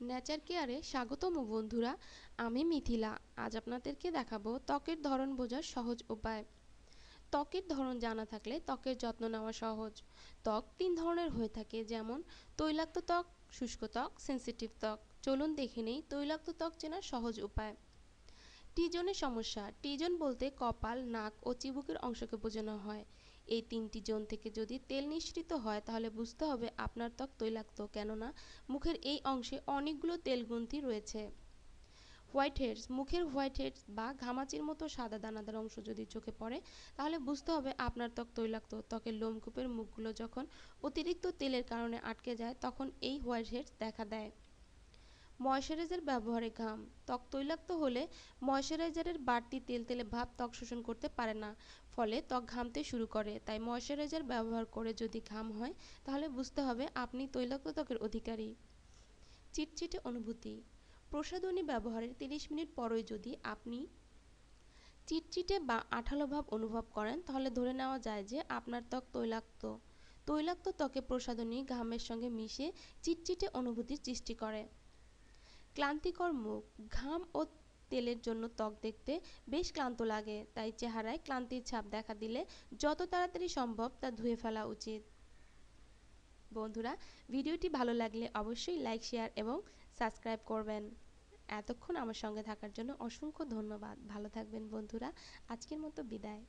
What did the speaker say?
Nature কেয়ারে স্বাগতম বন্ধুরা, আমি মিথিলা। আজ আপনাদেরকে দেখাবো ত্বকের ধরন বোঝার সহজ উপায়। ত্বকের ধরন জানা থাকলে ত্বকের যত্ন নেওয়া সহজ। ত্বক তিন ধরনের হয়ে থাকে, যেমন তৈলাক্ত ত্বক, শুষ্ক ত্বক সেন্সিটিভ ত্বক। চলুন দেখে নেই তৈলাক্ত ত্বক চেনার সহজ উপায়। টিজনের সমস্যা টিজন বলতে কপাল, নাক ও চিবুকের অংশকে বোঝানো হয়। এই তিনটি জোন থেকে যদি তেল নিঃসৃত হয়, তাহলে বুঝতে হবে আপনার ত্বক তৈলাক্ত, কেননা মুখের এই অংশে অনেকগুলো তেল গ্রন্থি রয়েছে। হোয়াইট হেডস, মুখের হোয়াইট হেডস বা ঘামাচির মতো সাদা দানাদার অংশ যদি চোখে পড়ে, তাহলে বুঝতে হবে আপনার ত্বক তৈলাক্ত। ত্বকের লোমকূপের মুখগুলো যখন অতিরিক্ত তেলের কারণে আটকে যায়, তখন এই হোয়াইট হেডস দেখা দেয়। ময়শ্চারাইজার ব্যবহারে ঘাম। ত্বক তৈলাক্ত হলে ময়শ্চারাইজারের বাড়তি তেল তেলে ভাব ত্বক শোষণ করতে পারে না, ফলে ত্বক ঘামতে শুরু করে। তাই ময়শ্চারাইজার ব্যবহার করে যদি ঘাম হয়, তাহলে বুঝতে হবে আপনি তৈলাক্ত ত্বকের অধিকারী। চিটচিটে অনুভূতি। প্রসাধনী ব্যবহারের 30 মিনিট পরই যদি আপনি চিটচিটে বা আঠালো ভাব অনুভব করেন, তাহলে ধরে নেওয়া যায় যে আপনার ত্বক তৈলাক্ত। তৈলাক্ত ত্বকে প্রসাধনী ঘামের সঙ্গে মিশে চিটচিটে অনুভূতির সৃষ্টি করে। ক্লান্তিকর মুখ, ঘাম ও তেলের জন্য ত্বক দেখতে বেশ ক্লান্ত লাগে, তাই চেহারায় ক্লান্তির ছাপ দেখা দিলে যত তাড়াতাড়ি সম্ভব তা ধুয়ে ফেলা উচিত। বন্ধুরা, ভিডিওটি ভালো লাগলে অবশ্যই লাইক শেয়ার এবং সাবস্ক্রাইব করবেন। এতক্ষণ আমার সঙ্গে থাকার জন্য অসংখ্য ধন্যবাদ। ভালো থাকবেন বন্ধুরা। আজকের মতো বিদায়।